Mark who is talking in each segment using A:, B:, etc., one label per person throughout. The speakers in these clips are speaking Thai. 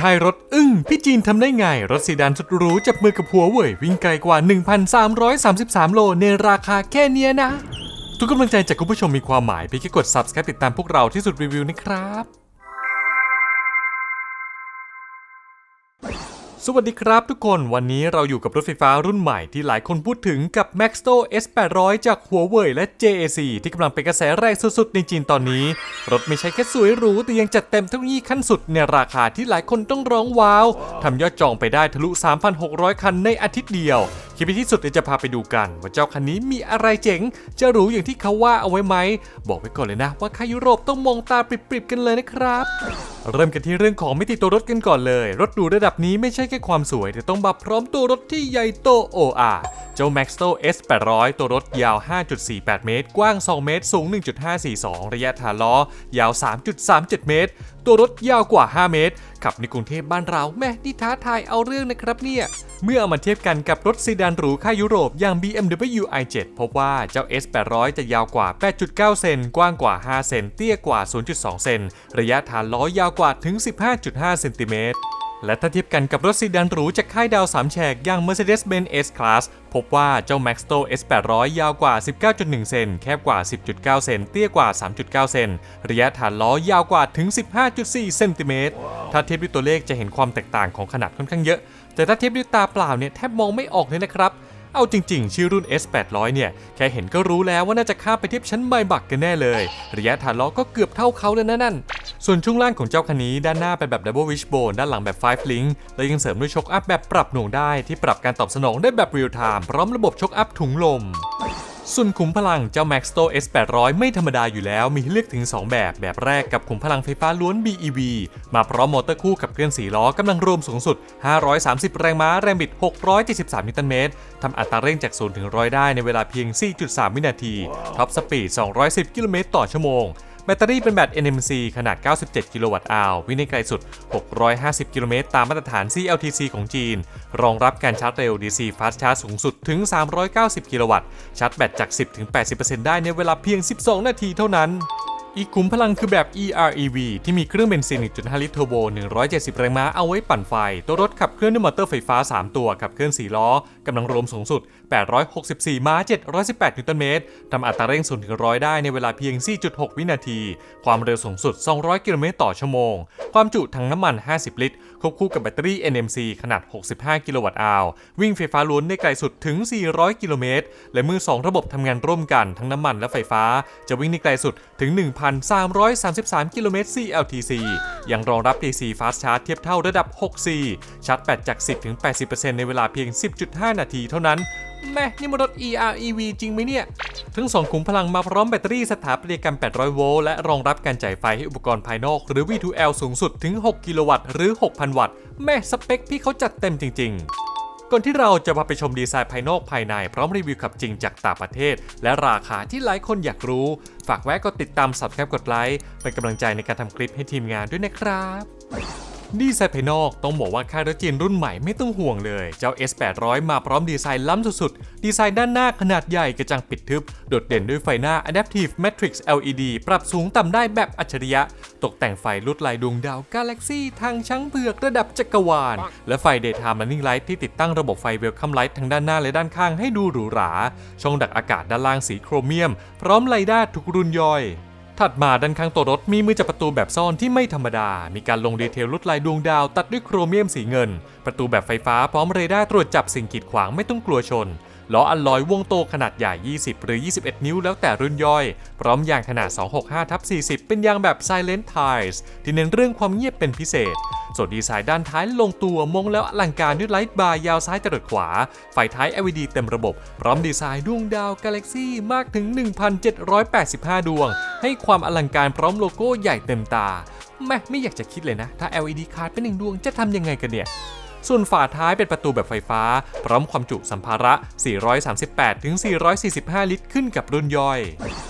A: ค่ายรถอึ้งพี่จีนทำได้ไง รถซีดานสุดหรูจับมือกับหัวเว่ยวิ่งไกลกว่า 1,333 โลในราคาแค่เนี้ยนะ ทุกกำลังใจจากคุณผู้ชมมีความหมายเพียงแค่กด subscribe ติดตามพวกเราที่สุดรีวิวนะครับ สวัสดีครับทุกคนวันนี้เราอยู่กับรถไฟฟ้ารุ่นใหม่ที่หลายคนพูดถึงกับ Maxto S800 จากหัวเว่ยและ JAC ที่กำลังเป็นกระแสแรงสุดๆ ในจีนตอนนี้ รถไม่ใช่แค่สวยหรู แต่ยังจัดเต็มเทคโนโลยีขั้นสุดในราคาที่หลายคนต้องร้องว้าวทำยอดจองไปได้ทะลุ 3,600 คันในอาทิตย์เดียว คลิปที่สุดเดี๋ยวจะพาไปดูกันว่าเจ้าคันนี้มีอะไรเจ๋ง จะหรูอย่างที่เขาว่าเอาไว้ไหม บอกไว้ก่อนเลยนะว่าค่ายุโรปต้องมองตาปริบๆกันเลยนะครับ เริ่มกันที่เรื่องของมิติตัวรถกันก่อนเลย รถหรูระดับนี้ไม่ใช่แค่ความสวย แต่ต้องมาพร้อมตัวรถที่ใหญ่โตโออาเจ้า Maxto S800 ตัวรถยาว 5.48 เมตร กว้าง 2 เมตร สูง 1.542 ระยะฐานล้อ ยาว 3.37 เมตรตัวรถยาวกว่า 5 เมตร ขับในกรุงเทพบ้านเราแม่นี่ท้าทายเอาเรื่องนะครับเนี่ย เมื่อเอามาเทียบกันกับรถซีดานหรูค่ายยุโรปอย่าง BMW i7 พบว่าเจ้า S800 จะยาวกว่า 8.9 เซน กว้างกว่า 5 เซน เตี้ยกว่า 0.2 เซน ระยะฐานล้อยาวกว่าถึง 15.5 เซนติเมตร และถ้าเทียบกันกับรถซีดานหรูจากค่ายดาว 3 แฉกอย่าง Mercedes-Benz S-Class พบว่าเจ้า Maxto S800 ยาวกว่า 19.1 เซน แคบกว่า 10.9 เซน เตี้ยกว่า 3.9 เซน ระยะฐานล้อยาวกว่าถึง 15.4 เซนติเมตร ถ้าเทียบด้วยตัวเลขจะเห็นความแตกต่างของขนาดค่อนข้างเยอะ แต่ถ้าเทียบด้วยตาเปล่าเนี่ยแทบมองไม่ออกเลยนะครับ เอาจริงๆ ชื่อรุ่น S800 เนี่ย แค่เห็นก็รู้แล้วว่าน่าจะข้ามไปเทียบชั้นไมบักกันแน่เลย ระยะฐานล้อก็เกือบเท่าเขาแล้วนะนั่น ส่วนช่วงล่างของเจ้าคันนี้ด้านหน้าเป็นแบบ Double Wishbone ด้านหลังแบบ 5 Link และยังเสริมด้วยช็อคอัพแบบปรับหน่วงได้ที่ปรับการตอบสนองได้แบบ Real Time พร้อมระบบช็อคอัพถุงลม ส่วนขุมพลังเจ้า Maxto S800 ไม่ธรรมดาอยู่แล้วมีให้เลือกถึง 2 แบบ แบบแรกกับขุมพลังไฟฟ้าล้วน BEV มาพร้อมมอเตอร์คู่กับเคลื่อน4ล้อกำลังรวมสูงสุด 530 แรงม้า แรงบิด 673 นิวตันเมตรทำอัตราเร่งจาก0ถึง100 ได้ในเวลาเพียง 4.3 วินาที ท็อปสปีด 210 กิโลเมตรต่อชั่วโมง แบตเตอรี่เป็นแบต NMC ขนาด 97 กิโลวัตต์อาววิ่งได้ไกลสุด 650 กิโลเมตรตามมาตรฐาน CLTC ของจีน รองรับการชาร์จเร็ว DC Fast Charge สูงสุดถึง 390 กิโลวัตต์ ชาร์จแบตจาก 10-80%ได้ในเวลาเพียง 12 นาทีเท่านั้น อีกขุมพลังคือแบบ EREV ที่มีเครื่องเบนซิน 1.5 ลิตรเทอร์โบ 170 แรงม้าเอาไว้ปั่นไฟ ตัวรถขับเคลื่อนด้วยมอเตอร์ไฟฟ้า 3 ตัว ขับเคลื่อน 4 ล้อกำลังรวมสูงสุด 864 ม้า 718 นิวตันเมตรทำอัตราเร่ง0ถึง100ได้ในเวลาเพียง 4.6 วินาที ความเร็วสูงสุด 200 กิโลเมตรต่อชั่วโมง ความจุถังน้ำมัน 50 ลิตร ควบคู่กับแบตเตอรี่ NMC ขนาด 65 กิโลวัตต์อาววิ่งไฟฟ้าล้วนได้ไกลสุดถึง 400 กิโลเมตร และมือ 2 ระบบทำงานร่วมกันทั้งน้ำมันและไฟฟ้า จะวิ่งได้ไกลสุดถึง1,333 กิโลเมตร CLTC ยังรองรับ DC Fast Charge เทียบเท่าระดับ 6C ชาร์จแบตจาก 10-80%ในเวลาเพียง 10.5 นาทีเท่านั้นแม่นี่มันรถ EREV จริงไหมเนี่ย ทั้ง2ขุมพลังมาพร้อมแบตเตอรี่สถาปัตยกรรม 800 โวลต์และรองรับการจ่ายไฟให้อุปกรณ์ภายนอกหรือ V2L สูงสุดถึง 6 กิโลวัตต์หรือ 6,000 วัตต์ แม่สเปคพี่เขาจัดเต็มจริง ๆ ก่อนที่เราจะพาไปชมดีไซน์ภายนอกภายใน พร้อมรีวิวขับจริงจากต่างประเทศ และราคาที่หลายคนอยากรู้ ฝากแวะกดติดตาม subscribe กดไลค์เป็นกำลังใจในการทำคลิปให้ทีมงานด้วยนะครับ ดีไซน์ภายนอกต้องบอกว่าค่ายรถจีนรุ่นใหม่ไม่ต้องห่วงเลย เจ้า S800 มาพร้อมดีไซน์ล้ำสุดๆ ดีไซน์ด้านหน้าขนาดใหญ่กระจังปิดทึบ โดดเด่นด้วยไฟหน้า Adaptive Matrix LED ปรับสูงต่ำได้แบบอัจฉริยะ ตกแต่งไฟลวดลายดวงดาว Galaxy ทางช้างเผือกระดับจักรวาล และไฟ Daytime Running Light ที่ติดตั้งระบบไฟ Welcome Light ทั้งด้านหน้าและด้านข้างให้ดูหรูหรา ช่องดักอากาศด้านล่างสีโครเมียม พร้อมไลด้าทุกรุ่นย่อย ถัดมาด้านข้างตัวรถมีมือจับประตูแบบซ่อนที่ไม่ธรรมดา มีการลงดีเทลลวดลายดวงดาวตัดด้วยโครเมียมสีเงิน ประตูแบบไฟฟ้าพร้อมเรดาร์ตรวจจับสิ่งกีดขวางไม่ต้องกลัวชนล้ออัลลอยวงโตขนาดใหญ่ 20 หรือ 21 นิ้วแล้วแต่รุ่นย่อย พร้อมยางขนาด 265ทับ40 เป็นยางแบบ Silent Tires ที่เน้นเรื่องความเงียบเป็นพิเศษ ส่วนดีไซน์ด้านท้ายลงตัวมองแล้วอลังการด้วยไลท์บาร์ยาวซ้ายจรดขวา ไฟท้าย LED เต็มระบบ พร้อมดีไซน์ดวงดาวกาแล็กซี่มากถึง 1,785 ดวง ให้ความอลังการพร้อมโลโก้ใหญ่เต็มตาแม่ไม่อยากจะคิดเลยนะ ถ้า LED ขาดไปหนึ่งดวงจะทำยังไงกันเนี่ย ส่วนฝาท้ายเป็นประตูแบบไฟฟ้า พร้อมความจุสัมภาระ 438ถึง445 ลิตรขึ้นกับรุ่นย่อย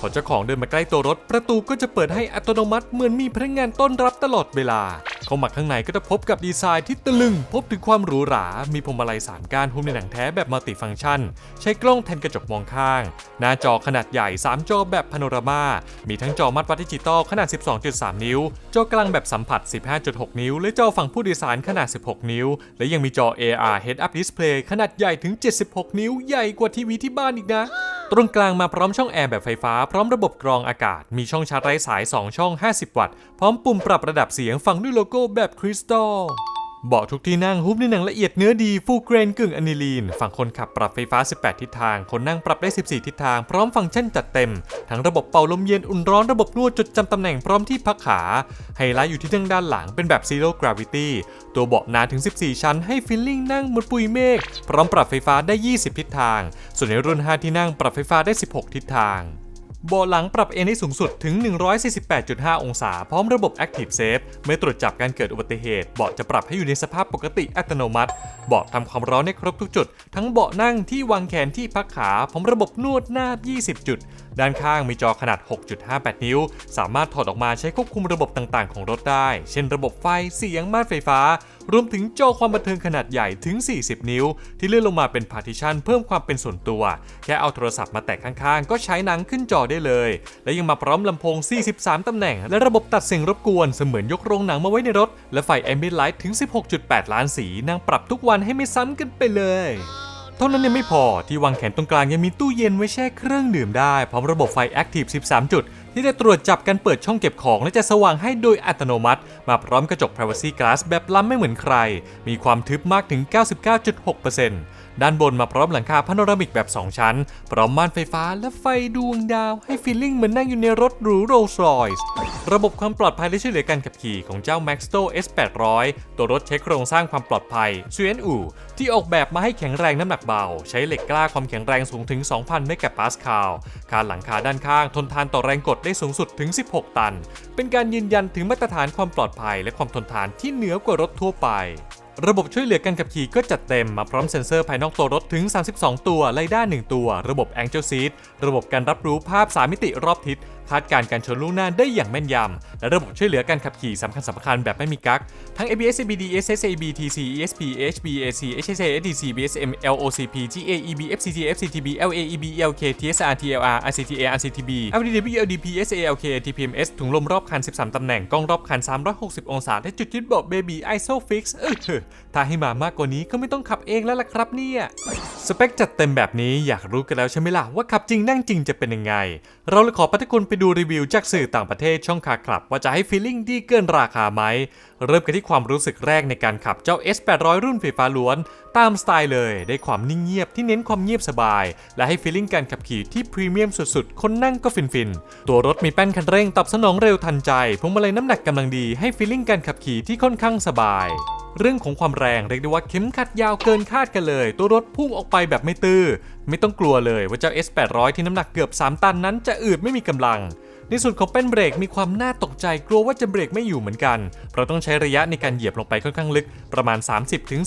A: พอเจ้าของเดินมาใกล้ตัวรถ ประตูก็จะเปิดให้อัตโนมัติเหมือนมีพนักงานต้อนรับตลอดเวลา เข้ามาข้างในก็จะพบกับดีไซน์ที่ตะลึง พบถึงความหรูหรา มีพวงมาลัย3ก้านหุ้มในหนังแท้แบบมัลติฟังก์ชัน ใช้กล้องแทนกระจกมองข้าง หน้าจอขนาดใหญ่ 3 จอแบบพาโนรามา มีทั้งจอมัดวัดดิจิตอลขนาด 12.3 นิ้ว จอกลางแบบสัมผัส 15.6 นิ้ว และจอฝั่งผู้โดยสารขนาด 16 นิ้ว และยังมีจอ AR Head Up Display ขนาดใหญ่ถึง 76 นิ้วใหญ่กว่าทีวีที่บ้านอีกนะ ตรงกลางมาพร้อมช่องแอร์แบบไฟฟ้า พร้อมระบบกรองอากาศ มีช่องชาร์จไร้สาย 2 ช่อง 50 วัตต์ พร้อมปุ่มปรับระดับเสียงฟังด้วยโลโก้แบบคริสตัล บาะทุกที่นั่งหุ้มด้วยหนังละเอียดเนื้อดีฟูเกรนกึ่งอะนิลีน ฝั่งคนขับปรับไฟฟ้า 18 ทิศทาง คนนั่งปรับได้ 14 ทิศทาง พร้อมฟังก์ชันจัดเต็ม ทั้งระบบเป่าลมเย็นอุ่นร้อนระบบนวดจดจำตำแหน่งพร้อมที่พักขา ไฮไลท์อยู่ที่นั่งด้านหลังเป็นแบบ Zero Gravity ตัวเบาะหนาถึง 14 ชั้นให้ฟีลลิ่งนั่งบนปุยเมฆพร้อมปรับไฟฟ้าได้ 20 ทิศทาง ส่วนในรุ่น 5 ที่นั่งปรับไฟฟ้าได้ 16 ทิศทาง บาะหลังปรับเอนได้สูงสุดถึง 148.5 องศา พร้อมระบบ Active Safe เมื่อตรวจจับการเกิดอุบัติเหตุ เบาะจะปรับให้อยู่ในสภาพปกติอัตโนมัติ เบาะทำความร้อนได้ครบทุกจุด ทั้งเบาะนั่งที่วางแขนที่พักขา พร้อมระบบนวดหน้า 20 จุด ด้านข้างมีจอขนาด 6.58 นิ้ว สามารถถอดออกมาใช้ควบคุมระบบต่างๆ ของรถได้ เช่น ระบบไฟ เสียงม่านไฟฟ้า รวมถึงจอความบันเทิงขนาดใหญ่ถึง 40 นิ้ว ที่เลื่อนลงมาเป็นพาร์ติชันเพิ่มความเป็นส่วนตัว แค่เอาโทรศัพท์มาแตะข้างๆ ก็ใช้หนังขึ้นจอได้เลย และยังมาพร้อมลำโพง 43 ตำแหน่ง และระบบตัดเสียงรบกวนเสมือนยกโรงหนังมาไว้ในรถ และไฟ Ambient Light ถึง 16.8 ล้านสีนางปรับทุกวันให้ไม่ซ้ำกันไปเลยเท่านั้นยังไม่พอที่วางแขนตรงกลางยังมีตู้เย็นไว้แช่เครื่องดื่มได้ พร้อมระบบไฟ Active 13 จุด ที่จะตรวจจับการเปิดช่องเก็บของและจะสว่างให้โดยอัตโนมัติ มาพร้อมกระจก Privacy Glass แบบล้ำไม่เหมือนใคร มีความทึบมากถึง 99.6% ด้านบนมาพร้อมหลังคาพาโนรามิกแบบ 2 ชั้น พร้อมม่านไฟฟ้าและไฟดวงดาว ให้ฟีลลิ่งเหมือนนั่งอยู่ในรถหรูโรลส์รอยส์ระบบความปลอดภัยและช่วยเหลือการขับขี่ของเจ้า Maxto S800 ตัวรถใช้โครงสร้างความปลอดภัย c n u ที่ออกแบบมาให้แข็งแรงน้ำหนักเบา ใช้เหล็กกล้าความแข็งแรงสูงถึง 2,000 เมกะปาสคาลคานหลังคาด้านข้างทนทานต่อแรงกดได้สูงสุดถึง 16 ตัน เป็นการยืนยันถึงมาตรฐานความปลอดภัยและความทนทานที่เหนือกว่ารถทั่วไป ระบบช่วยเหลือการขับขี่ก็จัดเต็มมาพร้อมเซ็นเซอร์ภายนอกตัวรถถึง 32 ตัวไลด้าน1ตัว ระบบ Angel Seat ระบบการรับรู้ภาพ 3 มิติรอบทิศ คาดการณ์การชนล่วงหน้าได้อย่างแม่นยำ และระบบช่วยเหลือการขับขี่สำคัญสำคัญแบบไม่มีกั๊กทั้ง ABS ABD SSA BTC ESP HB AC HSA SDC BSM LOCP GAEB FCT FCTB LAEB ELK TSR TLR RCTA RCTB LDW LDP SALK TPMS ถุงลมรอบคัน 13 ตำแหน่ง กล้องรอบคัน 360 องศา และจุดยึดเบาะ Baby ISOFIX เออถ้าให้มามากกว่านี้ก็ไม่ต้องขับเองแล้วล่ะครับเนี่ย สเปคจัดเต็มแบบนี้อยากรู้กันแล้วใช่ไหมล่ะว่าขับจริงนั่งจริงจะเป็นยังไง เราเลยขอปฏิคุณไปดูรีวิวจากสื่อต่างประเทศช่องคาคลับ ว่าจะให้ฟีลลิ่งดีเกินราคาไหม เริ่มกันที่ความรู้สึกแรกในการขับเจ้า S800 รุ่นไฟฟ้าล้วน ตามสไตล์เลย ได้ความนิ่งเงียบที่เน้นความเงียบสบาย และให้ฟีลลิ่งการขับขี่ที่พรีเมียมสุดๆ คนนั่งก็ฟินๆ ตัวรถมีแป้นคันเร่งตอบสนองเร็วทันใจพวงมาลัยน้ำหนักกำลังดีให้ฟีลลิ่งการขับขี่ที่ค่อนข้างสบาย เรื่องของความแรงเรียกได้ว่าเข็มขัดยาวเกินคาดกันเลย ตัวรถพุ่งออกไปแบบไม่ตื้อ ไม่ต้องกลัวเลยว่าเจ้า S800 ที่น้ำหนักเกือบ 3 ตันนั้นจะอืดไม่มีกำลัง ในส่วนของแป้นเบรกมีความน่าตกใจกลัวว่าจะเบรกไม่อยู่เหมือนกัน เพราะต้องใช้ระยะในการเหยียบลงไปค่อนข้างลึก ประมาณ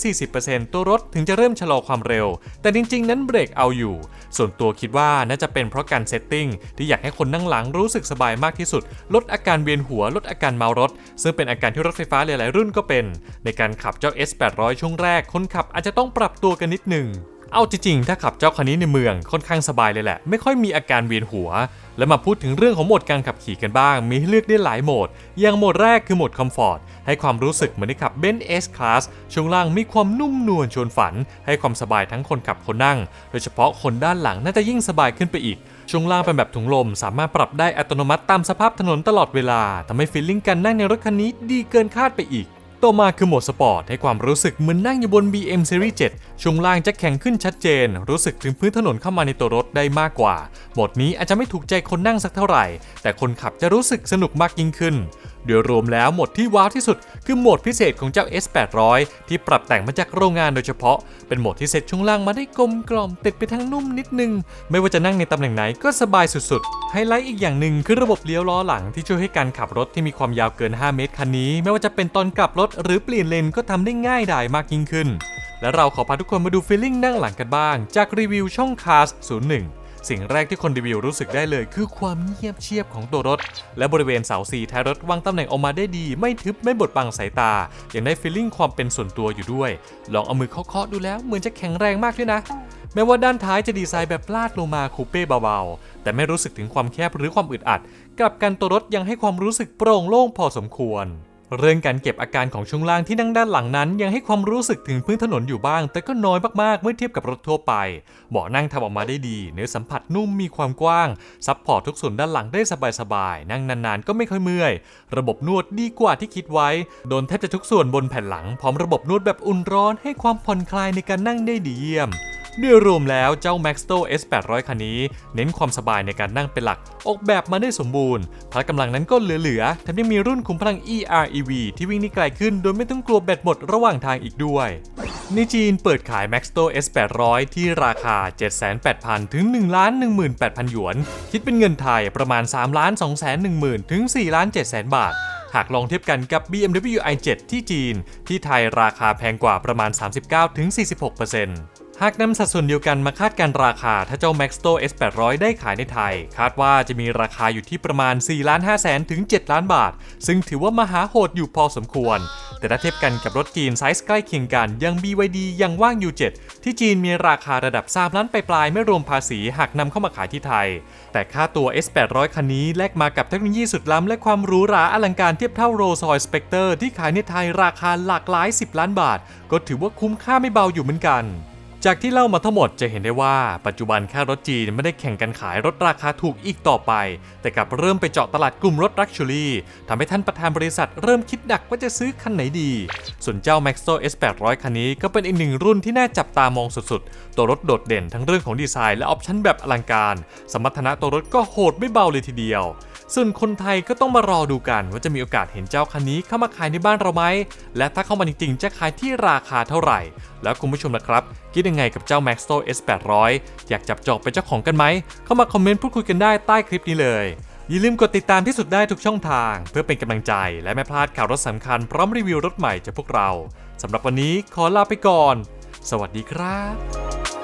A: 30-40%ตัวรถถึงจะเริ่มชะลอความเร็ว แต่จริง ๆ นั้นเบรกเอาอยู่ ส่วนตัวคิดว่าน่าจะเป็นเพราะการเซตติ้งที่อยากให้คนนั่งหลังรู้สึกสบายมากที่สุด ลดอาการเวียนหัวลดอาการเมารถ ซึ่งเป็นอาการที่รถไฟฟ้าหลาย ๆ รุ่นก็เป็น ในการขับเจ้า S800 ช่วงแรกคนขับอาจจะต้องปรับตัวกันนิดหนึ่งเอาจริงๆ ถ้าขับเจ้าคันนี้ในเมืองค่อนข้างสบายเลยแหละ ไม่ค่อยมีอาการเวียนหัว แล้วมาพูดถึงเรื่องของโหมดการขับขี่กันบ้าง มีให้เลือกได้หลายโหมด อย่างโหมดแรกคือโหมดคอมฟอร์ตให้ความรู้สึกเหมือนได้ขับเบนซ์ S Class ช่วงล่างมีความนุ่มนวลชวนฝัน ให้ความสบายทั้งคนขับคนนั่ง โดยเฉพาะคนด้านหลังน่าจะยิ่งสบายขึ้นไปอีกช่วงล่างเป็นแบบถุงลม สามารถปรับได้อัตโนมัติตามสภาพถนนตลอดเวลาทำให้ฟีลลิ่งการนั่งในรถคันนี้ดีเกินคาดไปอีก ต่อมาคือโหมดสปอร์ตให้ความรู้สึกเหมือนนั่งอยู่บน BM Series 7 ช่วงล่างจะแข็งขึ้นชัดเจน รู้สึกถึงพื้นถนนเข้ามาในตัวรถได้มากกว่า โหมดนี้อาจจะไม่ถูกใจคนนั่งสักเท่าไหร่ แต่คนขับจะรู้สึกสนุกมากยิ่งขึ้น โดยรวมแล้วโหมดที่ว้าวที่สุด คือโหมดพิเศษของเจ้า S800 ที่ปรับแต่งมาจากโรงงานโดยเฉพาะ เป็นโหมดที่เซ็ตช่วงล่างมาได้กลมกล่อมติดไปทางนุ่มนิดนึง ไม่ว่าจะนั่งในตำแหน่งไหนก็สบายสุดๆ ไฮไลท์อีกอย่างหนึ่งคือระบบเลี้ยวล้อหลังที่ช่วยให้การขับรถที่มีความยาวเกิน 5 เมตรคันนี้ ไม่ว่าจะเป็นตอนกลับรถหรือเปลี่ยนเลนก็ทำได้ง่ายดายมากยิ่งขึ้นและเราขอพาทุกคนมาดูฟีลลิ่งนั่งหลังกันบ้าง จากรีวิวช่อง Cars 01 สิ่งแรกที่คนรีวิวรู้สึกได้เลย คือความเงียบเชียบของตัวรถ และบริเวณเสาสีท้ายรถวางตำแหน่งออกมาได้ดี ไม่ทึบไม่บดบังสายตา ยังได้ฟีลลิ่งความเป็นส่วนตัวอยู่ด้วย ลองเอามือเคาะๆดูแล้วเหมือนจะแข็งแรงมากด้วยนะแม้ว่าด้านท้ายจะดีไซน์แบบลาดลงมาคูเป้เบาๆ แต่ไม่รู้สึกถึงความแคบหรือความอึดอัด กลับกันตัวรถยังให้ความรู้สึกโปร่งโล่งพอสมควร เรื่องการเก็บอาการของช่วงล่างที่นั่งด้านหลังนั้น ยังให้ความรู้สึกถึงพื้นถนนอยู่บ้าง แต่ก็น้อยมากๆ เมื่อเทียบกับรถทั่วไป เบาะนั่งทำออกมาได้ดี เนื้อสัมผัสนุ่มมีความกว้าง ซับพอร์ตทุกส่วนด้านหลังได้สบายๆ นั่งนานๆ ก็ไม่ค่อยเมื่อย ระบบนวดดีกว่าที่คิดไว้ โดนแทบจะทุกส่วนบนแผ่นหลัง พร้อมระบบนวดแบบอุ่นร้อนให้ความผ่อนคลายในการนั่งได้ดีเยี่ยม ด้วยรวมแล้วเจ้า Maxto S800 คันนี้ เน้นความสบายในการนั่งเป็นหลัก ออกแบบมาได้สมบูรณ์ พละกำลังนั้นก็เหลือๆแถมยังมีรุ่นคุมพลัง EREV ที่วิ่งได้ไกลขึ้นโดยไม่ต้องกลัวแบตหมดระหว่างทางอีกด้วยในจีนเปิดขาย Maxto S800 ที่ราคา 78,000ถึง 1,18,000 หยวน คิดเป็นเงินไทยประมาณ 3,210,000 ถึง 4,700,000 บาท หากลองเทียบกันกับ BMW i7 ที่จีน ที่ไทยราคาแพงกว่าประมาณ 39-46% หากนำสัดส่วนเดียวกันมาคาดการราคา ถ้าเจ้า Maxto S800 ได้ขายในไทย คาดว่าจะมีราคาอยู่ที่ประมาณ4 5 0 0 0 0ถึง 7 ล้านบาท ซึ่งถือว่ามหาโหดอยู่พอสมควร แต่ถ้าเทียบกันกับรถจีนไซส์ใกล้เคียงกันยัง BYD ยังว่าง U7 ที่จีนมีราคาระดับ 3 ล้านไปปลายไม่รวมภาษีหากนำเข้ามาขายที่ไทย แต่ค่าตัว S800 คันนี้แลกมากับเทคโนโลยีสุดล้ำและความหรูหราอลังการเทียบเท่า Rolls-Royce Spectre ที่ขายในไทยราคาหลากหลาย 10 ล้านบาท ก็ถือว่าคุ้มค่าไม่เบาอยู่เหมือนกัน จากที่เล่ามาทั้งหมดจะเห็นได้ว่าปัจจุบันค่ารถจีนไม่ได้แข่งกันขายรถราคาถูกอีกต่อไป แต่กลับเริ่มไปเจาะตลาดกลุ่มรถลักชัวรี่ทำให้ท่านประธานบริษัทเริ่มคิดหนักว่าจะซื้อคันไหนดี ส่วนเจ้า m a x o S800 คันนี้ก็เป็นอีกหนึ่งรุ่นที่น่าจับตามองสุดๆ ตัวรถโดดเด่นทั้งเรื่องของดีไซน์และออปชั่นแบบอลังการ สมรรถนะตัวรถก็โหดไม่เบาเลยทีเดียวส่วนคนไทยก็ต้องมารอดูกันว่าจะมีโอกาสเห็นเจ้าคันนี้เข้ามาขายในบ้านเราไหม และถ้าเข้ามาจริงๆ จะขายที่ราคาเท่าไหร่แล้วคุณผู้ชมล่ะครับ คิดยังไงกับเจ้า Maxto S800 อยากจับจองเป็นเจ้าของกันไหม เข้ามาคอมเมนต์พูดคุยกันได้ใต้คลิปนี้เลย อย่าลืมกดติดตามที่สุดได้ทุกช่องทาง เพื่อเป็นกำลังใจและไม่พลาดข่าวรถสำคัญพร้อมรีวิวรถใหม่จากพวกเราสำหรับวันนี้ขอลาไปก่อน สวัสดีครับ